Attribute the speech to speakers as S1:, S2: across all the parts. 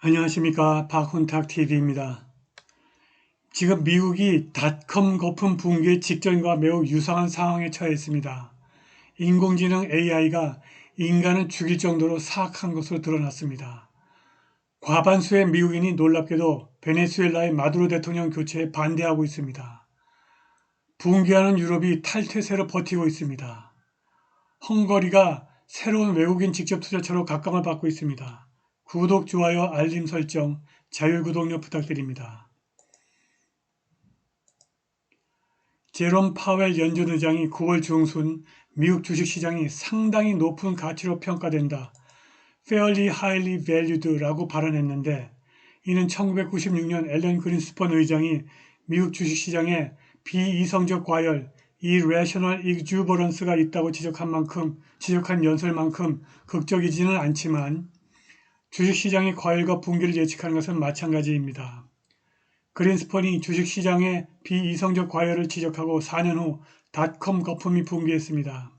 S1: 안녕하십니까 박훈탁TV입니다. 지금 미국이 닷컴 거품 붕괴 직전과 매우 유사한 상황에 처해 있습니다. 인공지능 AI가 인간을 죽일 정도로 사악한 것으로 드러났습니다. 과반수의 미국인이 놀랍게도 베네수엘라의 마두로 대통령 교체에 반대하고 있습니다. 붕괴하는 유럽이 탈퇴세로 버티고 있습니다. 헝거리가 새로운 외국인 직접 투자처로 각광을 받고 있습니다. 구독, 좋아요, 알림 설정, 자율구독료 부탁드립니다. 제롬 파웰 연준 의장이 9월 중순 미국 주식시장이 상당히 높은 가치로 평가된다. fairly highly valued라고 발언했는데 이는 1996년 앨런 그린스펀 의장이 미국 주식시장에 비이성적 과열, irrational exuberance가 있다고 지적한 만큼 지적한 연설만큼 극적이지는 않지만 주식시장의 과열과 붕괴를 예측하는 것은 마찬가지입니다. 그린스펀이 주식시장의 비이성적 과열을 지적하고 4년 후 닷컴 거품이 붕괴했습니다.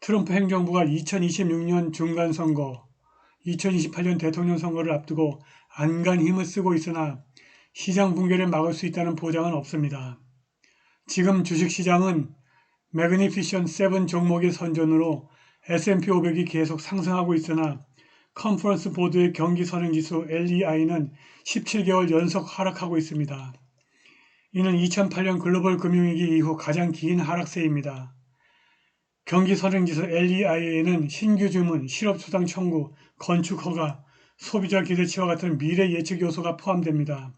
S1: 트럼프 행정부가 2026년 중간 선거, 2028년 대통령 선거를 앞두고 안간 힘을 쓰고 있으나 시장 붕괴를 막을 수 있다는 보장은 없습니다. 지금 주식시장은 매그니피션 7 종목의 선전으로 S&P 500이 계속 상승하고 있으나 컨퍼런스 보드의 경기 선행 지수 LEI는 17개월 연속 하락하고 있습니다. 이는 2008년 글로벌 금융위기 이후 가장 긴 하락세입니다. 경기 선행 지수 LEI에는 신규 주문, 실업 수당 청구, 건축 허가, 소비자 기대치와 같은 미래 예측 요소가 포함됩니다.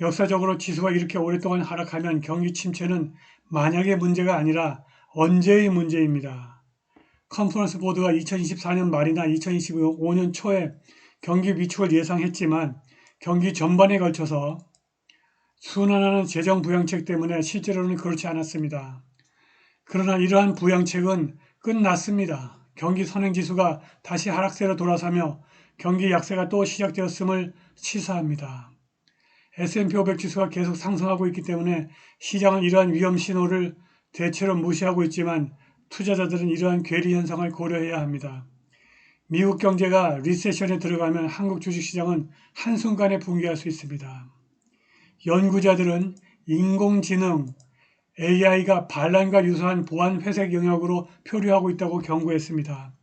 S1: 역사적으로 지수가 이렇게 오랫동안 하락하면 경기 침체는 만약의 문제가 아니라 언제의 문제입니다. 컨퍼런스 보드가 2024년 말이나 2025년 초에 경기 위축을 예상했지만 경기 전반에 걸쳐서 순환하는 재정 부양책 때문에 실제로는 그렇지 않았습니다. 그러나 이러한 부양책은 끝났습니다. 경기 선행지수가 다시 하락세로 돌아서며 경기 약세가 또 시작되었음을 시사합니다. S&P 500 지수가 계속 상승하고 있기 때문에 시장은 이러한 위험 신호를 대체로 무시하고 있지만 투자자들은 이러한 괴리 현상을 고려해야 합니다. 미국 경제가 리세션에 들어가면 한국 주식시장은 한순간에 붕괴할 수 있습니다. 연구자들은 인공지능, AI가 반란과 유사한 보안 회색 영역으로 표류하고 있다고 경고했습니다.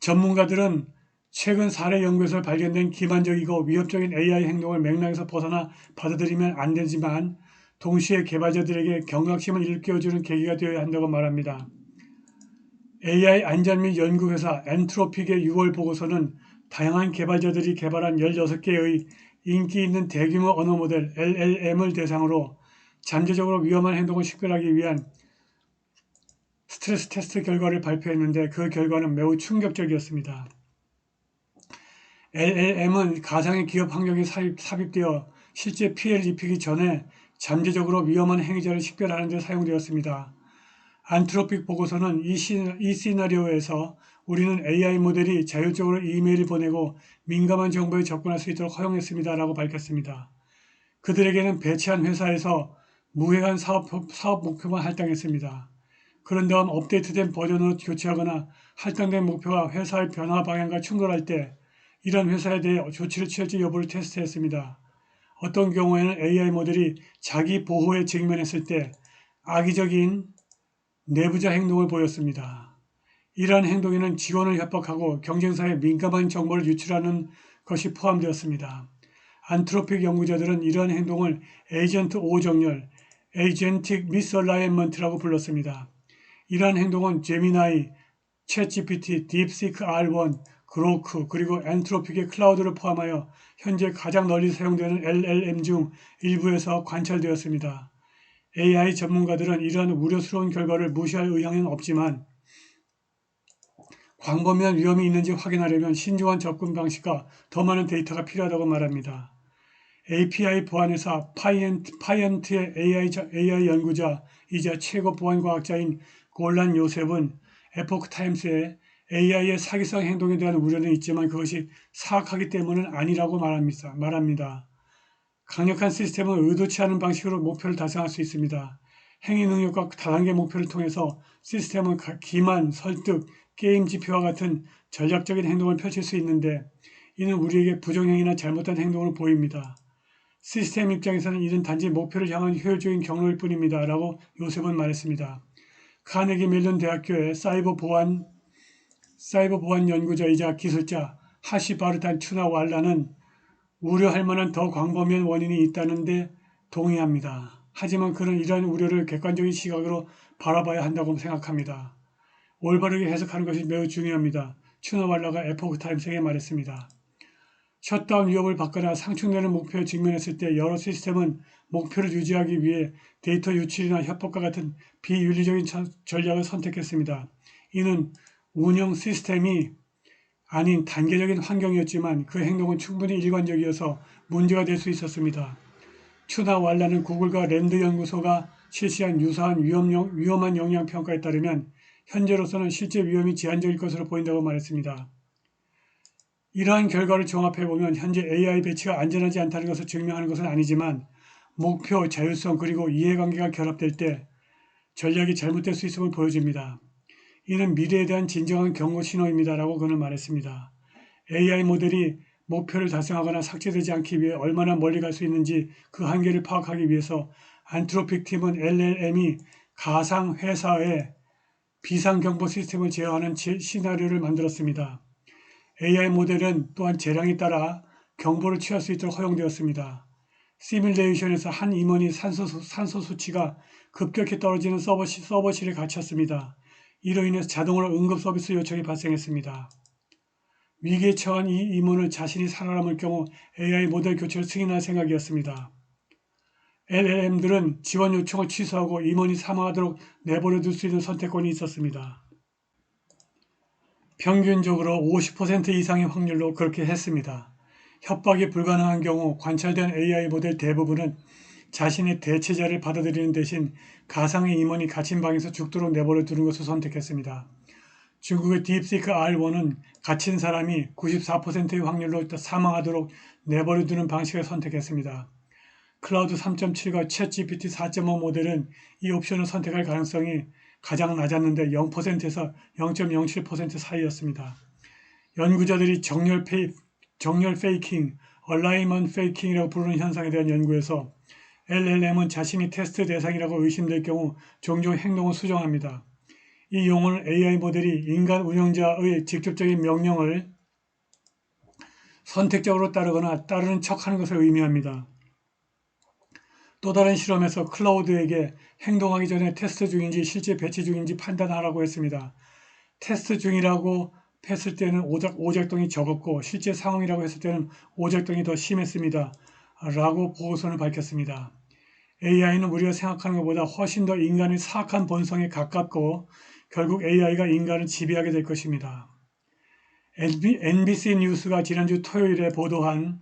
S1: 전문가들은 최근 사례 연구에서 발견된 기만적이고 위협적인 AI 행동을 맥락에서 벗어나 받아들이면 안 되지만 동시에 개발자들에게 경각심을 일깨워주는 계기가 되어야 한다고 말합니다. AI 안전 및 연구회사 엔트로픽의 6월 보고서는 다양한 개발자들이 개발한 16개의 인기 있는 대규모 언어 모델 LLM을 대상으로 잠재적으로 위험한 행동을 식별하기 위한 스트레스 테스트 결과를 발표했는데 그 결과는 매우 충격적이었습니다. LLM은 가상의 기업 환경에 삽입되어 실제 피해를 입히기 전에 잠재적으로 위험한 행위자를 식별하는 데 사용되었습니다. 안트로픽 보고서는 이, 시, 이 시나리오에서 우리는 AI 모델이 자율적으로 이메일을 보내고 민감한 정보에 접근할 수 있도록 허용했습니다. 라고 밝혔습니다. 그들에게는 배치한 회사에서 무해한 사업, 사업 목표만 할당했습니다. 그런 다음 업데이트된 버전으로 교체하거나 할당된 목표와 회사의 변화 방향과 충돌할 때 이런 회사에 대해 조치를 취할지 여부를 테스트했습니다. 어떤 경우에는 AI 모델이 자기 보호에 직면했을 때 악의적인 내부자 행동을 보였습니다. 이러한 행동에는 직원을 협박하고 경쟁사에 민감한 정보를 유출하는 것이 포함되었습니다. 안트로픽 연구자들은 이러한 행동을 에이전트 오정렬, 에이전틱 미스얼라이먼트라고 불렀습니다. 이러한 행동은 제미나이, 챗GPT, 딥시크 R1, 그로크 그리고 엔트로픽의 클라우드를 포함하여 현재 가장 널리 사용되는 LLM 중 일부에서 관찰되었습니다. AI 전문가들은 이러한 우려스러운 결과를 무시할 의향은 없지만 광범위한 위험이 있는지 확인하려면 신중한 접근 방식과 더 많은 데이터가 필요하다고 말합니다. API 보안회사 파이언트, 파이언트의 AI, AI 연구자 이자 최고 보안과학자인 골란 요셉은 에포크 타임스에 AI의 사기성 행동에 대한 우려는 있지만 그것이 사악하기 때문은 아니라고 말합니다. 말합니다. 강력한 시스템은 의도치 않은 방식으로 목표를 달성할 수 있습니다. 행위 능력과 다단계 목표를 통해서 시스템은 기만, 설득, 게임 지표와 같은 전략적인 행동을 펼칠 수 있는데 이는 우리에게 부정행위나 잘못된 행동을 보입니다. 시스템 입장에서는 이는 단지 목표를 향한 효율적인 경로일 뿐입니다. 라고 요셉은 말했습니다. 카네기 멜론 대학교의 사이버 보안 사이버 보안 연구자이자 기술자 하시 바르탄 추나 왈라는 우려할 만한 더 광범위한 원인이 있다는데 동의합니다. 하지만 그는 이러한 우려를 객관적인 시각으로 바라봐야 한다고 생각합니다. 올바르게 해석하는 것이 매우 중요합니다. 추나 왈라가 에포크 타임스에게 말했습니다. 셧다운 위협을 받거나 상충되는 목표에 직면했을 때 여러 시스템은 목표를 유지하기 위해 데이터 유출이나 협박과 같은 비윤리적인 전략을 선택했습니다. 이는 운영 시스템이 아닌 단계적인 환경이었지만 그 행동은 충분히 일관적이어서 문제가 될 수 있었습니다. 추나 왈라는 구글과 랜드 연구소가 실시한 유사한 위험, 위험한 영향 평가에 따르면 현재로서는 실제 위험이 제한적일 것으로 보인다고 말했습니다. 이러한 결과를 종합해보면 현재 AI 배치가 안전하지 않다는 것을 증명하는 것은 아니지만 목표, 자율성 그리고 이해관계가 결합될 때 전략이 잘못될 수 있음을 보여줍니다. 이는 미래에 대한 진정한 경고 신호입니다라고 그는 말했습니다. AI 모델이 목표를 달성하거나 삭제되지 않기 위해 얼마나 멀리 갈 수 있는지 그 한계를 파악하기 위해서 안트로픽 팀은 LLM이 가상 회사의 비상 경보 시스템을 제어하는 시나리오를 만들었습니다. AI 모델은 또한 재량에 따라 경보를 취할 수 있도록 허용되었습니다. 시뮬레이션에서 한 임원이 산소, 산소 수치가 급격히 떨어지는 서버실, 서버실에 갇혔습니다. 이로 인해서 자동으로 응급 서비스 요청이 발생했습니다. 위기에 처한 이 임원을 자신이 살아남을 경우 AI 모델 교체를 승인할 생각이었습니다. LLM들은 지원 요청을 취소하고 임원이 사망하도록 내버려 둘 수 있는 선택권이 있었습니다. 평균적으로 50% 이상의 확률로 그렇게 했습니다. 협박이 불가능한 경우 관찰된 AI 모델 대부분은 자신의 대체자를 받아들이는 대신 가상의 임원이 갇힌 방에서 죽도록 내버려 두는 것을 선택했습니다. 중국의 딥시크 R1은 갇힌 사람이 94%의 확률로 사망하도록 내버려 두는 방식을 선택했습니다. 클라우드 3.7과 챗 GPT 4.5 모델은 이 옵션을 선택할 가능성이 가장 낮았는데 0%에서 0.07% 사이였습니다. 연구자들이 정렬, 페이, 정렬 페이킹, 얼라이먼 페이킹이라고 부르는 현상에 대한 연구에서 LLM은 자신이 테스트 대상이라고 의심될 경우 종종 행동을 수정합니다. 이 용어는 AI 모델이 인간 운영자의 직접적인 명령을 선택적으로 따르거나 따르는 척하는 것을 의미합니다. 또 다른 실험에서 클라우드에게 행동하기 전에 테스트 중인지 실제 배치 중인지 판단하라고 했습니다. 테스트 중이라고 했을 때는 오작, 오작동이 적었고 실제 상황이라고 했을 때는 오작동이 더 심했습니다. 라고 보고서는 밝혔습니다. AI는 우리가 생각하는 것보다 훨씬 더 인간의 사악한 본성에 가깝고 결국 AI가 인간을 지배하게 될 것입니다. NBC 뉴스가 지난주 토요일에 보도한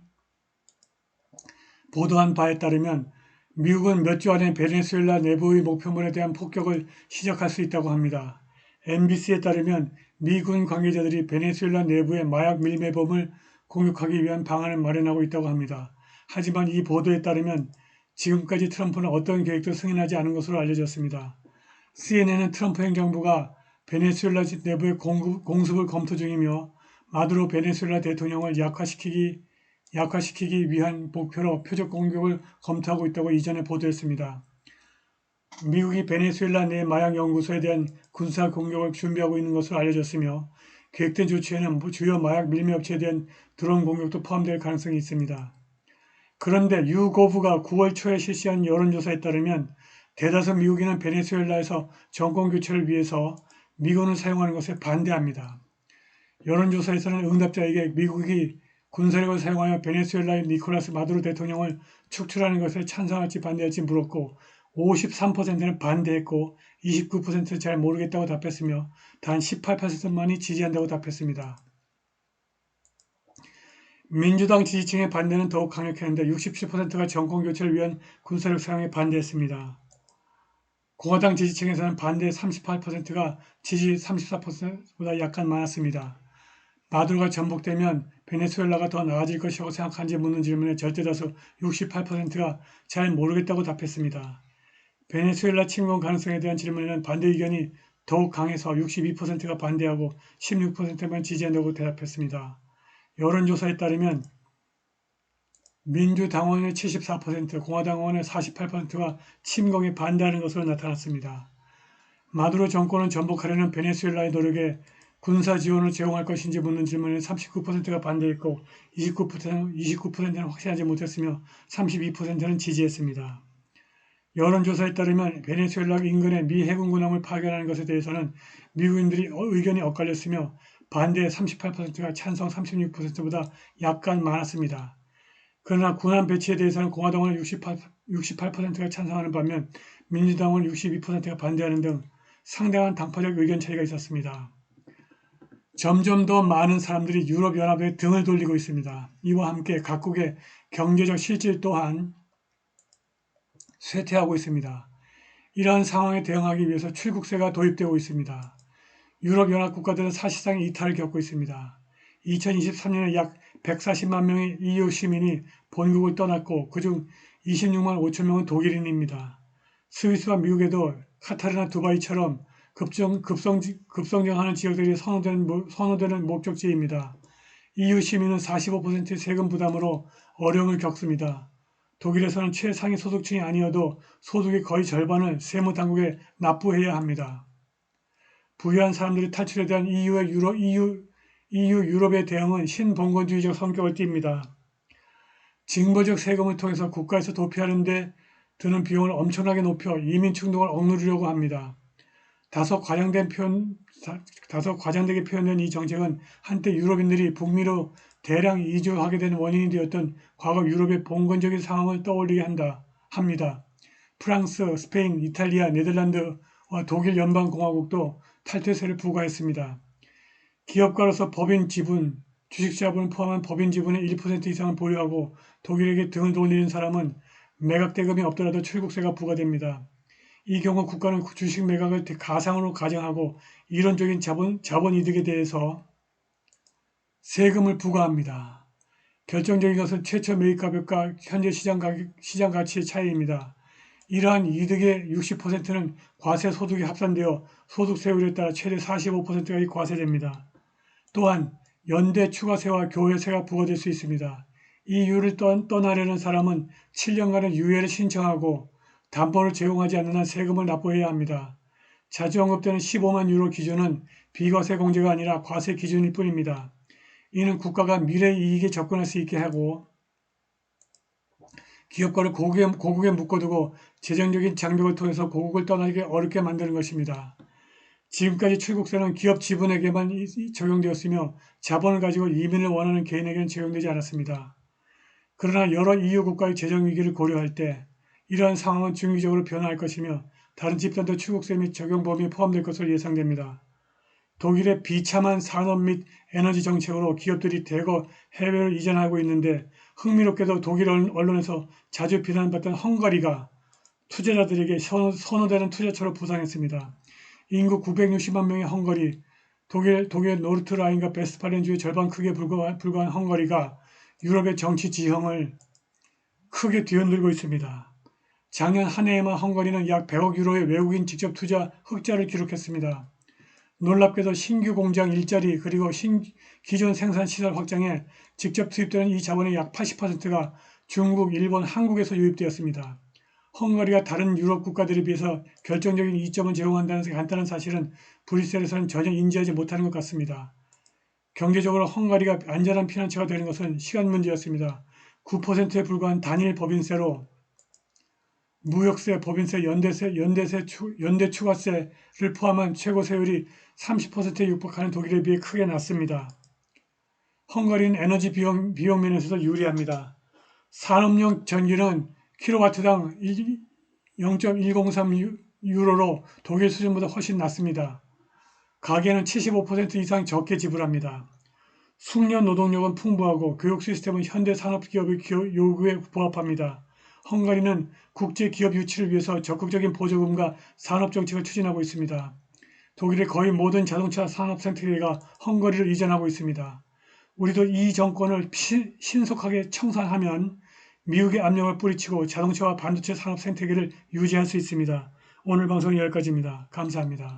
S1: 보도한 바에 따르면 미국은 몇 주 안에 베네수엘라 내부의 목표물에 대한 폭격을 시작할 수 있다고 합니다. MBC에 따르면 미군 관계자들이 베네수엘라 내부의 마약 밀매범을 공격하기 위한 방안을 마련하고 있다고 합니다. 하지만 이 보도에 따르면 지금까지 트럼프는 어떤 계획도 승인하지 않은 것으로 알려졌습니다. CNN은 트럼프 행정부가 베네수엘라 내부의 공습을 검토 중이며 마두로 베네수엘라 대통령을 약화시키기, 약화시키기 위한 목표로 표적 공격을 검토하고 있다고 이전에 보도했습니다. 미국이 베네수엘라 내 마약 연구소에 대한 군사 공격을 준비하고 있는 것으로 알려졌으며 계획된 조치에는 주요 마약 밀매업체에 대한 드론 공격도 포함될 가능성이 있습니다. 그런데 유고브가 9월 초에 실시한 여론조사에 따르면 대다수 미국인은 베네수엘라에서 정권 교체를 위해서 미군을 사용하는 것에 반대합니다. 여론조사에서는 응답자에게 미국이 군사력을 사용하여 베네수엘라의 니콜라스 마두로 대통령을 축출하는 것에 찬성할지 반대할지 물었고 53%는 반대했고 29%는 잘 모르겠다고 답했으며 단 18%만이 지지한다고 답했습니다. 민주당 지지층의 반대는 더욱 강력했는데 67%가 정권 교체를 위한 군사력 사용에 반대했습니다. 공화당 지지층에서는 반대 38%가 지지 34%보다 약간 많았습니다. 마두로가 전복되면 베네수엘라가 더 나아질 것이라고 생각하는지 묻는 질문에 절대다수 68%가 잘 모르겠다고 답했습니다. 베네수엘라 침공 가능성에 대한 질문에는 반대 의견이 더욱 강해서 62%가 반대하고 16%만 지지한다고 대답했습니다. 여론조사에 따르면 민주당원의 74%, 공화당원의 48%가 침공에 반대하는 것으로 나타났습니다. 마두로 정권을 전복하려는 베네수엘라의 노력에 군사 지원을 제공할 것인지 묻는 질문에 39%가 반대했고 29%는, 29%는 확신하지 못했으며 32%는 지지했습니다. 여론조사에 따르면 베네수엘라 인근에 미 해군 군함을 파견하는 것에 대해서는 미국인들이 의견이 엇갈렸으며 반대 38%가 찬성 36%보다 약간 많았습니다. 그러나 군함 배치에 대해서는 공화당은 68, 68%가 찬성하는 반면 민주당은 62%가 반대하는 등 상당한 당파적 의견 차이가 있었습니다. 점점 더 많은 사람들이 유럽연합에 등을 돌리고 있습니다. 이와 함께 각국의 경제적 실질 또한 쇠퇴하고 있습니다. 이러한 상황에 대응하기 위해서 출국세가 도입되고 있습니다. 유럽연합 국가들은 사실상 이탈을 겪고 있습니다. 2023년에 약 140만 명의 EU 시민이 본국을 떠났고 그중 26만 5천 명은 독일인입니다. 스위스와 미국에도 카타르나 두바이처럼 급성, 급성, 급성장하는 지역들이 선호되는, 선호되는 목적지입니다. EU 시민은 45%의 세금 부담으로 어려움을 겪습니다. 독일에서는 최상위 소득층이 아니어도 소득의 거의 절반을 세무당국에 납부해야 합니다. 부유한 사람들이 탈출에 대한 EU의 유로, EU, EU 유럽의 대응은 신봉건주의적 성격을 띱니다. 징벌적 세금을 통해서 국가에서 도피하는데 드는 비용을 엄청나게 높여 이민 충동을 억누르려고 합니다. 다소 과장된 표현, 다소 과장되게 표현된 이 정책은 한때 유럽인들이 북미로 대량 이주하게 된 원인이 되었던 과거 유럽의 봉건적인 상황을 떠올리게 한다, 합니다. 프랑스, 스페인, 이탈리아, 네덜란드와 독일 연방공화국도 탈퇴세를 부과했습니다. 기업가로서 법인 지분, 주식자본을 포함한 법인 지분의 1% 이상을 보유하고 독일에게 등을 돌리는 사람은 매각 대금이 없더라도 출국세가 부과됩니다. 이 경우 국가는 주식 매각을 가상으로 가정하고 이론적인 자본, 자본 이득에 대해서 세금을 부과합니다. 결정적인 것은 최초 매입 가격과 현재 시장, 가격, 시장 가치의 차이입니다. 이러한 이득의 60%는 과세 소득이 합산되어 소득세율에 따라 최대 45%가 과세됩니다. 또한 연대 추가세와 교회세가 부과될 수 있습니다. 이 이유를 떠나려는 사람은 7년간의 유예를 신청하고 담보를 제공하지 않는 한 세금을 납부해야 합니다. 자주 언급되는 15만 유로 기준은 비과세 공제가 아니라 과세 기준일 뿐입니다. 이는 국가가 미래 이익에 접근할 수 있게 하고 기업가를 고국에, 고국에 묶어두고 재정적인 장벽을 통해서 고국을 떠나기 어렵게 만드는 것입니다. 지금까지 출국세는 기업 지분에게만 적용되었으며 자본을 가지고 이민을 원하는 개인에게는 적용되지 않았습니다. 그러나 여러 EU 국가의 재정 위기를 고려할 때 이러한 상황은 중기적으로 변화할 것이며 다른 집단도 출국세 및 적용 범위에 포함될 것으로 예상됩니다. 독일의 비참한 산업 및 에너지 정책으로 기업들이 대거 해외로 이전하고 있는데 흥미롭게도 독일 언론에서 자주 비난받던 헝가리가 투자자들에게 선호되는 투자처로 부상했습니다. 인구 960만 명의 헝가리, 독일, 독일 노르트 라인과 베스파렌주의 절반 크기에 불과한, 불과한 헝가리가 유럽의 정치 지형을 크게 뒤흔들고 있습니다. 작년 한 해에만 헝가리는 약 100억 유로의 외국인 직접 투자 흑자를 기록했습니다. 놀랍게도 신규 공장 일자리 그리고 신, 기존 생산 시설 확장에 직접 투입되는 이 자본의 약 80%가 중국, 일본, 한국에서 유입되었습니다. 헝가리가 다른 유럽 국가들에 비해서 결정적인 이점을 제공한다는 간단한 사실은 브뤼셀에서는 전혀 인지하지 못하는 것 같습니다. 경제적으로 헝가리가 안전한 피난처가 되는 것은 시간 문제였습니다. 9%에 불과한 단일 법인세로 무역세, 법인세, 연대세, 연대세, 연대 추가세를 포함한 최고 세율이 30%에 육박하는 독일에 비해 크게 낮습니다. 헝가리는 에너지 비용, 비용 면에서도 유리합니다. 산업용 전기는 킬로와트당 0.103 유로로 독일 수준보다 훨씬 낮습니다. 가계는 75% 이상 적게 지불합니다. 숙련 노동력은 풍부하고 교육 시스템은 현대 산업기업의 요구에 부합합니다. 헝가리는 국제 기업 유치를 위해서 적극적인 보조금과 산업 정책을 추진하고 있습니다. 독일의 거의 모든 자동차 산업 생태계가 헝가리로 이전하고 있습니다. 우리도 이 정권을 신속하게 청산하면 미국의 압력을 뿌리치고 자동차와 반도체 산업 생태계를 유지할 수 있습니다. 오늘 방송은 여기까지입니다. 감사합니다.